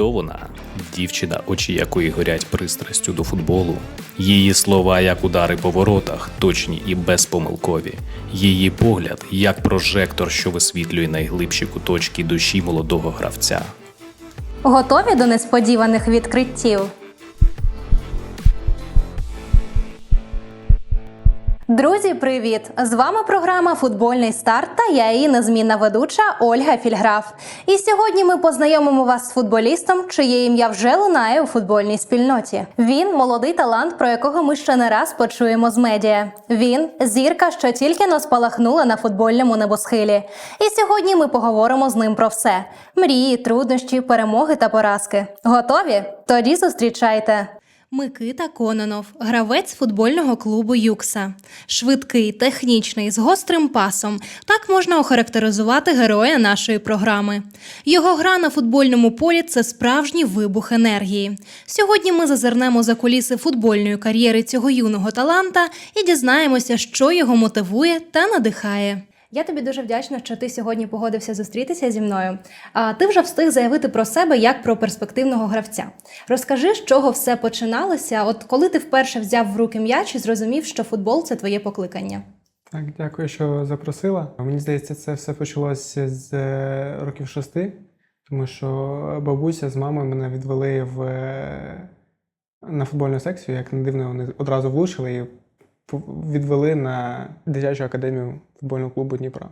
Хто? Дівчина, очі якої горять пристрастю до футболу. Її слова, як удари по воротах, точні і безпомилкові. Її погляд, як прожектор, що висвітлює найглибші куточки душі молодого гравця. Готові до несподіваних відкриттів? Друзі, привіт! З вами програма Футбольний старт та я її незмінна ведуча Ольга Фільграф. І сьогодні ми познайомимо вас з футболістом, чиє ім'я вже лунає у футбольній спільноті. Він молодий талант, про якого ми ще не раз почуємо з медіа. Він зірка, що тільки но спалахнула на футбольному небосхилі. І сьогодні ми поговоримо з ним про все: мрії, труднощі, перемоги та поразки. Готові? Тоді зустрічайте. Микита Кононов, гравець футбольного клубу Юкса. Швидкий, технічний, з гострим пасом. Так можна охарактеризувати героя нашої програми. Його гра на футбольному полі це справжній вибух енергії. Сьогодні ми зазирнемо за куліси футбольної кар'єри цього юного таланта і дізнаємося, що його мотивує та надихає. Я тобі дуже вдячна, що ти сьогодні погодився зустрітися зі мною. А ти вже встиг заявити про себе як про перспективного гравця. Розкажи, з чого все починалося, от коли ти вперше взяв в руки м'яч і зрозумів, що футбол це твоє покликання. Так, дякую, що запросила. Мені здається, це все почалося з е, років шести, тому що бабуся з мамою мене відвели в, е, на футбольну секцію. Як не дивно, вони одразу влучили і відвели на дитячу академію футбольного клубу Дніпра.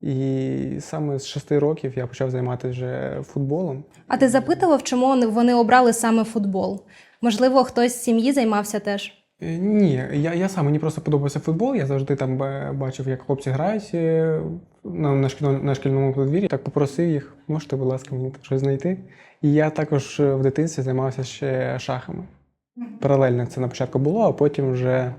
І саме з шести років я почав займатися вже футболом. А ти запитував, чому вони- обрали саме футбол? Можливо, хтось з сім'ї займався теж. Е, Ні, я, я сам мені просто подобався футбол. Я завжди там бачив, як хлопці грають е, на, на, шкільному, на шкільному подвір'ї. Так попросив їх, можете, будь ласка, мені щось знайти. І я також е, в дитинстві займався ще шахами. Паралельно це на початку було, а потім вже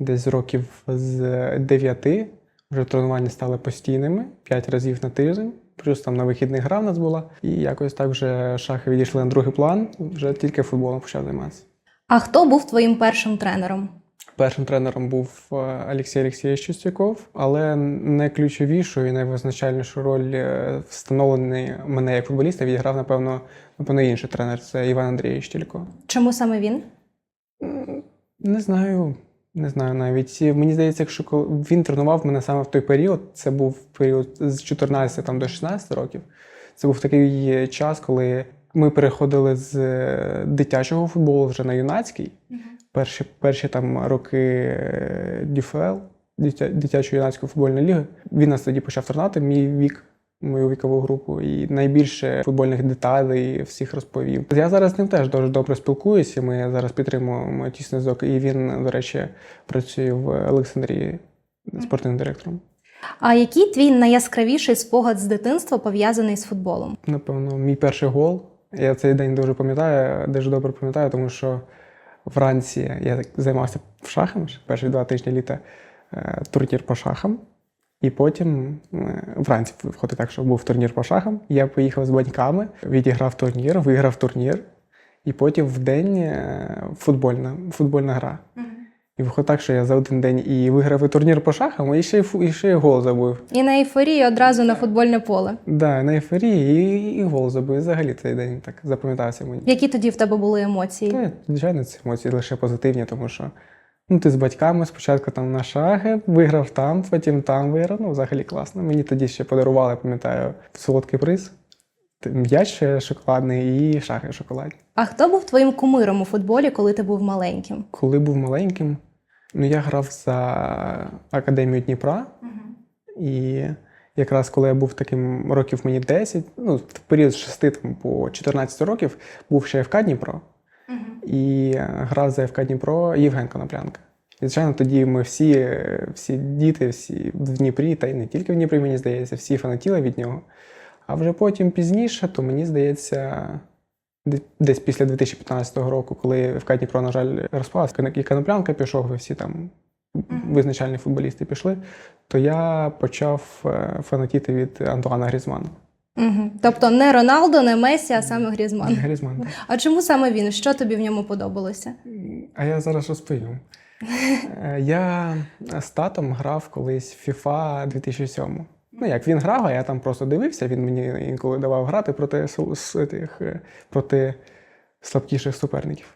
десь років з дев'яти вже тренування стали постійними, п'ять разів на тиждень. Плюс там на вихідних гра в нас була. І якось так вже шахи відійшли на другий план, вже тільки футболом почав займатися. А хто був твоїм першим тренером? Першим тренером був е, Олексій Олексійович Чистяков, але найключовішу і найвизначальнішу роль е, встановлений мене як футболіста відіграв, напевно, напевно, інший тренер це Іван Андрійович Тілько. Чому саме він? Не знаю, не знаю навіть. Мені здається, якщо він тренував мене саме в той період, це був період з 14 там, до 16 років. Це був такий час, коли ми переходили з е, дитячого футболу вже на юнацький. Перші, перші там роки е, ДЮФЛ, дитя, дитячої юнацької футбольної ліги. Він нас тоді почав тренувати, мій вік, мою вікову групу, і найбільше футбольних деталей всіх розповів. Я зараз з ним теж дуже добре спілкуюся. Ми зараз підтримуємо тісний зв'язок, і він, до речі, працює в Олександрії спортивним директором. А який твій найяскравіший спогад з дитинства пов'язаний з футболом? Напевно, мій перший гол. Я цей день дуже пам'ятаю, дуже добре пам'ятаю, тому що вранці я займався шахами перші два тижні літа е, турнір по шахам. І потім е, вранці виходить так, що був турнір по шахам. Я поїхав з батьками, відіграв турнір, виграв турнір, і потім в день е, футбольна, футбольна гра. І виходить так, що я за один день і виграв і турнір по шахам, і ще й, і ще й гол забив. І на ейфорії одразу на футбольне поле. Да, на ейфорії і, і гол забив. Взагалі цей день так запам'ятався мені. Які тоді в тебе були емоції? Та, звичайно, ці емоції лише позитивні, тому що ну, ти з батьками спочатку там на шаги, виграв там, потім там виграв. Ну, взагалі класно. Мені тоді ще подарували, пам'ятаю, солодкий приз. М'яч шоколадний і шахи шоколадні. А хто був твоїм кумиром у футболі, коли ти був маленьким? Коли був маленьким, ну я грав за Академію Дніпра. І якраз коли я був таким років мені 10, ну, в період з 6 там, по 14 років, був ще ФК Дніпро. І грав за ФК Дніпро Євген Коноплянка. І, звичайно, тоді ми всі, всі діти, всі в Дніпрі, та й не тільки в Дніпрі, мені здається, всі фанатіли від нього. А вже потім пізніше, то мені здається, десь після 2015 року, коли ФК Дніпро, на жаль, розпалась, і Коноплянка пішов, ви всі там визначальні футболісти пішли, то я почав е, фанатіти від Антуана Грізмана. Угу. Тобто не Роналдо, не Месі, а саме Грізман. Грізман. А чому саме він? Що тобі в ньому подобалося? А я зараз розповім. Е, Я з татом грав колись в FIFA 2007. Ну як він грав, а я там просто дивився. Він мені інколи давав грати проти тих, е, проти слабкіших суперників.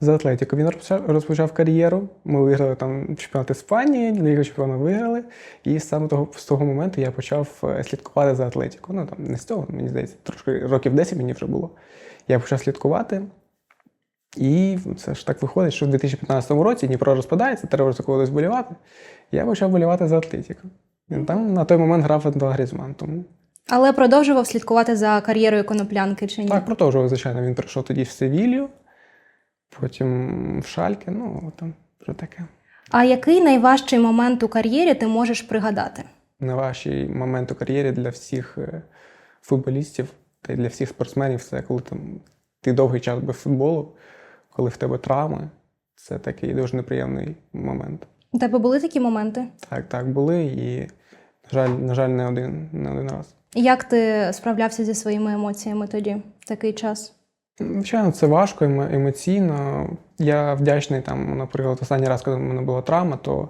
За Атлетіко він розпочав, розпочав кар'єру. Ми виграли там чемпіонат Іспанії, Лігу чемпіонів виграли. І саме того, з того моменту я почав е, слідкувати за Атлетіко. Ну там не з цього, мені здається, трошки років 10 мені вже було. Я почав слідкувати. І це ж так виходить, що в 2015 році Дніпро розпадається, треба за когось болівати. Я почав болівати за Атлетіко. Він там на той момент грав Антуан Грізман. Тому Але продовжував слідкувати за кар'єрою коноплянки чи ні? так продовжував, звичайно. Він прийшов тоді в Севілью, потім в Шальке. Ну там вже таке. А який найважчий момент у кар'єрі ти можеш пригадати? на вашій момент у кар'єрі для всіх е, футболістів та й для всіх спортсменів це коли там ти довгий час без футболу, коли в тебе травми. Це такий дуже неприємний момент. У тебе були такі моменти? Так, так, були, і, на жаль, на жаль, не один, не один раз. Як ти справлявся зі своїми емоціями тоді, в такий час? Звичайно, це важко емоційно. Я вдячний там, наприклад, останній раз, коли в мене була травма, то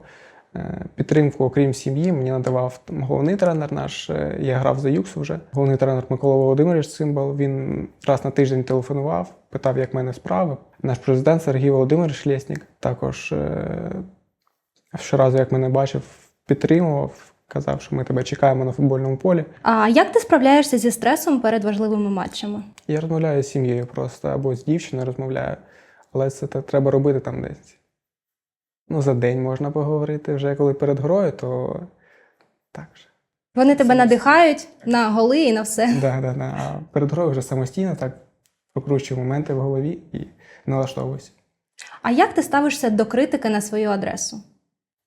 е, підтримку, окрім сім'ї, мені надавав там, головний тренер наш. е, Я грав за Юксу вже. Головний тренер Микола Володимирович Цимбал. Він раз на тиждень телефонував, питав, як в мене справи. Наш президент Сергій Володимирович Лєснік також е, щоразу, як мене бачив, підтримував, казав, що ми тебе чекаємо на футбольному полі. А як ти справляєшся зі стресом перед важливими матчами? Я розмовляю з сім'єю просто або з дівчиною розмовляю, але це треба робити там десь. Ну, за день можна поговорити. Вже коли перед грою, то так же. Вони тебе надихають на голи і на все. Да, да, да. А перед грою вже самостійно так прокручую моменти в голові і налаштовуюся. А як ти ставишся до критики на свою адресу?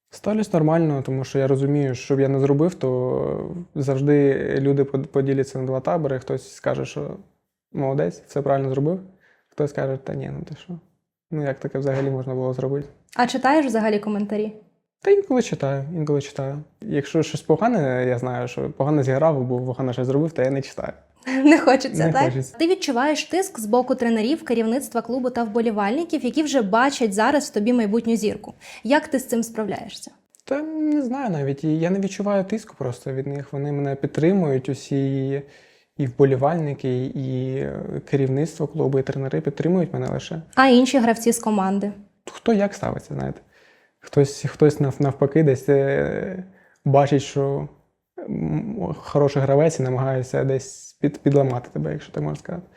Ставлюсь нормально, тому що я розумію, що б я не зробив, то завжди люди поділяться на два табори. Хтось скаже, що молодець, все правильно зробив. Хтось скаже, та ні, ну ти що? Ну як таке взагалі можна було зробити? А читаєш взагалі коментарі? Та інколи читаю, інколи читаю. Якщо щось погане, я знаю, що погано зіграв або погано щось зробив, то я не читаю. Не хочеться, Не так? хочеться. Ти відчуваєш тиск з боку тренерів, керівництва клубу та вболівальників, які вже бачать зараз в тобі майбутню зірку. Як ти з цим справляєшся? Та не знаю навіть. Я не відчуваю тиску просто від них. Вони мене підтримують, усі і- вболівальники, і керівництво клубу, і тренери підтримують мене лише. А інші гравці з команди? Хто як ставиться, знаєте? Хтось, хтось навпаки десь е, бачить, що хороший гравець і намагається десь під, підламати тебе, якщо так можна сказати.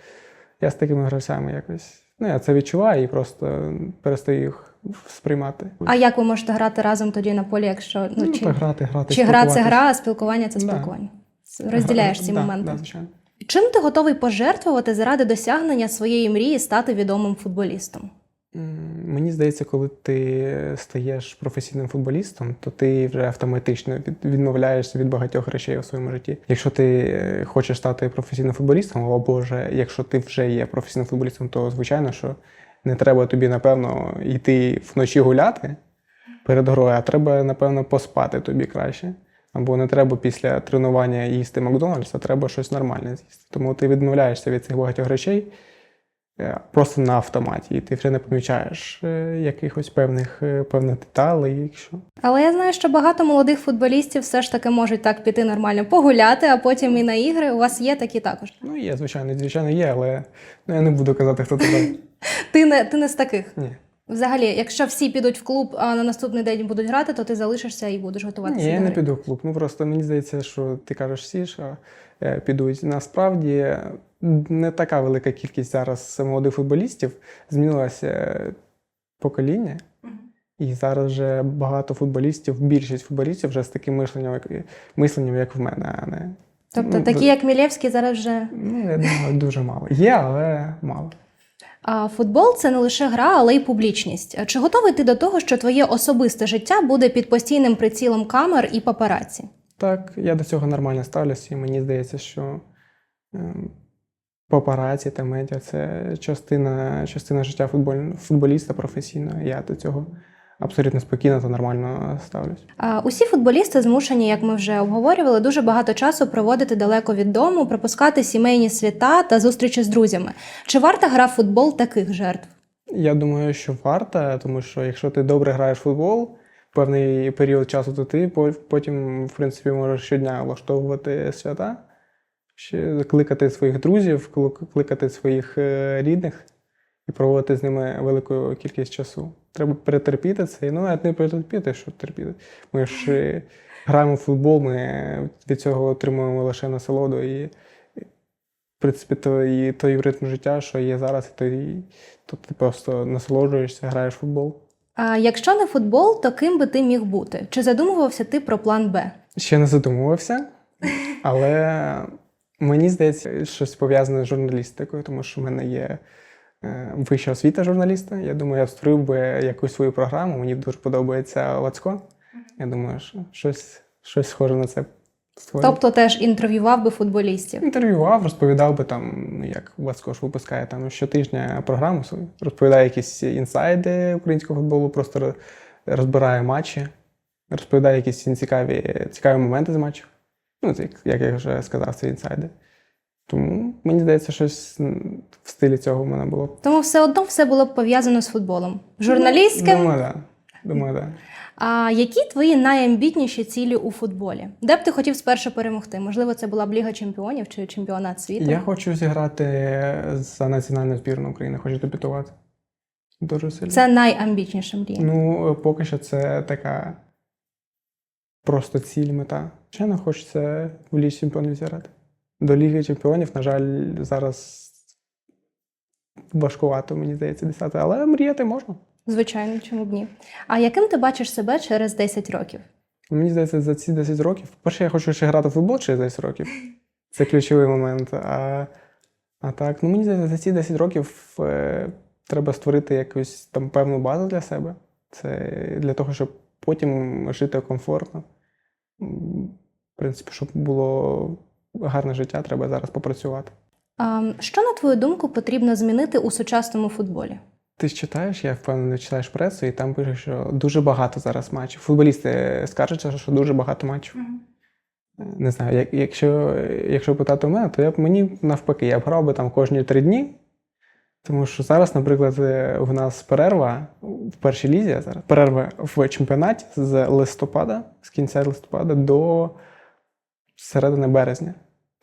Я з такими гравцями якось. Ну, я це відчуваю і просто перестаю їх сприймати. А як ви можете грати разом тоді на полі, якщо ну, ну, чи, так грати, грати. чи гра це гра, а спілкування це Да. спілкування? Розділяєш ці Да, моменти. Да, звичайно. Чим ти готовий пожертвувати заради досягнення своєї мрії стати відомим футболістом? Мені здається, коли ти стаєш професійним футболістом, то ти вже автоматично відмовляєшся від багатьох речей у своєму житті. Якщо ти е, хочеш стати професійним футболістом, або ж якщо ти вже є професійним футболістом, то звичайно, що не треба тобі, напевно, йти вночі гуляти перед грою, а треба, напевно, поспати тобі краще. Або не треба після тренування їсти Макдональдс, а треба щось нормальне з'їсти. Тому ти відмовляєшся від цих багатьох речей просто на автоматі, і ти вже не помічаєш е, якихось певних, е, певних деталей. Якщо Але я знаю, що багато молодих футболістів все ж таки можуть так піти нормально погуляти, а потім і на ігри. У вас є такі також. ну є, звичайно, звичайно, є, але ну, я не буду казати, хто тебе. Ти не ти не з таких. Ні. Взагалі, якщо всі підуть в клуб, а на наступний день будуть грати, то ти залишишся і будеш готуватися. Ні, я не піду в клуб. Ну просто мені здається, що ти кажеш всі, що е, підуть. Насправді не така велика кількість зараз молодих футболістів. Змінилося е, покоління. І зараз вже багато футболістів, більшість футболістів вже з таким мисленням, як, мисленням, як в мене, а не. Тобто ну, такі, як Мілєвський, зараз вже Ну, я думаю, дуже мало. Є, але мало. Футбол це не лише гра, але й публічність. Чи готовий ти до того, що твоє особисте життя буде під постійним прицілом камер і папараці? Так, я до цього нормально ставлюся, і мені здається, що ем, папараці та медіа це частина, частина життя футболіста професійного. Я до цього абсолютно спокійно та нормально ставлюсь. Усі футболісти змушені, як ми вже обговорювали, дуже багато часу проводити далеко від дому, пропускати сімейні свята та зустрічі з друзями. Чи варта гра в футбол таких жертв? Я думаю, що варто, тому що якщо ти добре граєш в футбол, певний період часу, то ти потім, в принципі, можеш щодня влаштовувати свята, кликати своїх друзів, кликати своїх е, рідних і проводити з ними велику кількість часу. Треба перетерпіти це. Ну, навіть не перетерпіти, що терпіти. Ми ж е, граємо в футбол, ми від цього отримуємо лише насолоду і, в принципі, той, той ритм життя, що є зараз, і той, то ти просто насолоджуєшся, граєш в футбол. А якщо не футбол, то ким би ти міг бути? Чи задумувався ти про план Б? Ще не задумувався, але мені здається, щось пов'язане з журналістикою, тому що в мене є вища освіта журналіста. Я думаю, я створив би якусь свою програму. Мені дуже подобається Лацко. Я думаю, що щось, щось схоже на це створити. Тобто теж інтерв'ював би футболістів. Інтерв'ював, розповідав би там, як Вацко ж випускає там щотижня програму свою, розповідає якісь інсайди українського футболу, просто розбирає матчі, розповідає якісь цікаві, цікаві моменти з матчів. Ну, як, як я вже сказав, це інсайди. Тому мені здається, щось в стилі цього в мене було. Тому все одно все було б пов'язано з футболом. Журналістським. Думаю, так. Думаю, так. А які твої найамбітніші цілі у футболі? Де б ти хотів спершу перемогти? Можливо, це була б Ліга Чемпіонів чи чемпіонат світу? Я хочу зіграти за національну збірну України, хочу дебютувати. Дуже сильно. Це найамбітніша мрія. Ну, поки що це така просто ціль мета. Не хочеться в Лігі Чемпіонів зіграти. До Ліги Чемпіонів, на жаль, зараз важкувато, мені здається, десяти, але мріяти можна. Звичайно, чому б ні? А яким ти бачиш себе через 10 років? Мені здається, за ці 10 років. Перше, я хочу ще грати в футбол через 10 років. Це ключовий момент. А, а так, ну мені здається, за ці 10 років е, треба створити якусь там певну базу для себе. Це для того, щоб потім жити комфортно. В принципі, щоб було гарне життя, треба зараз попрацювати. А, що, на твою думку, потрібно змінити у сучасному футболі? Ти ж читаєш, я впевнений, читаєш пресу, і там пише, що дуже багато зараз матчів. Футболісти скаржаться, що дуже багато матчів. Не знаю, як, якщо, якщо питати у мене, то я б мені навпаки, я б грав би там кожні три дні. Тому що зараз, наприклад, е, в нас перерва в першій лізі зараз, перерва в чемпіонаті з листопада, з кінця листопада до середини березня.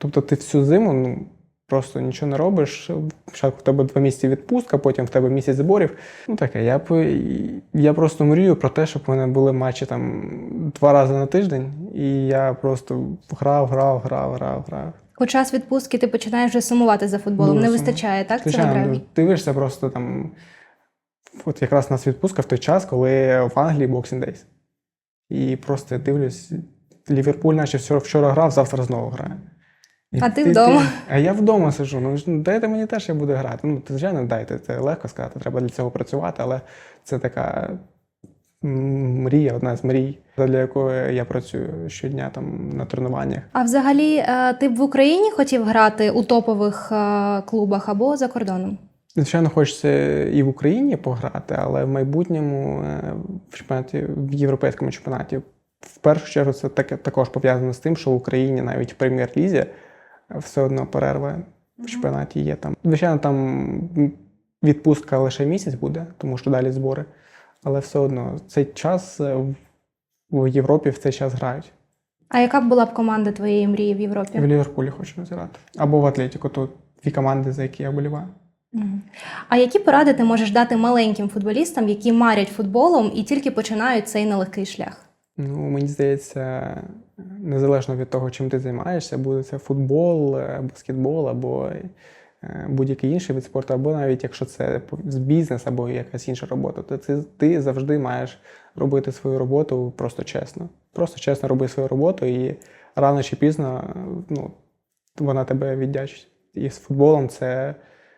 Тобто ти всю зиму ну, просто нічого не робиш. Спочатку в тебе два місяці відпустка, потім в тебе місяць зборів. Ну таке, я я просто мрію про те, щоб в мене були матчі там два рази на тиждень, і я просто грав, грав, грав, грав, грав. У час відпустки ти починаєш вже сумувати за футболом. Дуже Не сумую. вистачає, так? Звичайно, драйву? ну, дивишся просто там. От якраз у нас відпустка в той час, коли в Англії Boxing Days. І просто я дивлюсь, Ліверпуль, наче вчора, вчора грав, завтра знову грає. І А ти вдома. а я вдома сиджу. Ну дайте мені теж, я буду грати. Ну, звичайно, дайте. Це легко сказати, треба для цього працювати, але це така мрія, одна з мрій, для якої я працюю щодня там на тренуваннях. А взагалі, е, ти б в Україні хотів грати у топових е, клубах або за кордоном? Звичайно, хочеться і в Україні пограти, але в майбутньому е, в чемпіонаті в європейському чемпіонаті. В першу чергу це таке також пов'язано з тим, що в Україні навіть в прем'єр-лізі все одно перерва в чемпіонаті є там. Звичайно, там відпустка лише місяць буде, тому що далі збори. Але все одно цей час е, в- Європі в цей час грають. А яка б була б команда твоєї мрії в Європі? В Ліверпулі хочу розіграти. Або в Атлетіку, то дві команди, за які я вболіваю. Мгм. А які поради ти можеш дати маленьким футболістам, які марять футболом і тільки починають цей нелегкий шлях? Ну, мені здається, незалежно від того, чим ти займаєшся, буде це футбол, баскетбол або е, будь-який інший вид спорту, або навіть якщо це бізнес або якась інша робота, то це ти завжди маєш робити свою роботу просто чесно. Просто чесно роби свою роботу, і рано чи пізно ну, вона тебе віддячить. І з футболом це,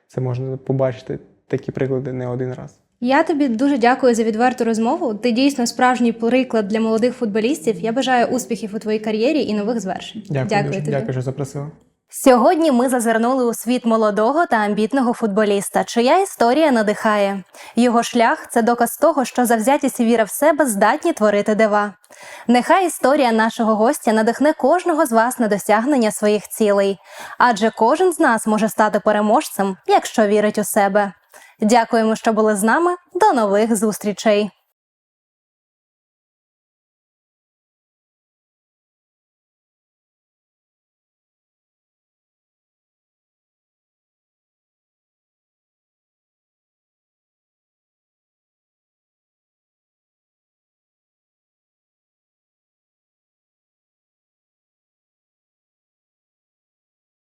це можна побачити такі приклади не один раз. Я тобі дуже дякую за відверту розмову. Ти дійсно справжній приклад для молодих футболістів. Я бажаю успіхів у твоїй кар'єрі і нових звершень. Дякую, дуже. тобі. Дякую, що запросила. Сьогодні ми зазирнули у світ молодого та амбітного футболіста, чия історія надихає. Його шлях це доказ того, що завзятість і віра в себе здатні творити дива. Нехай історія нашого гостя надихне кожного з вас на досягнення своїх цілей, адже кожен з нас може стати переможцем, якщо вірить у себе. Дякуємо, що були з нами. До нових зустрічей!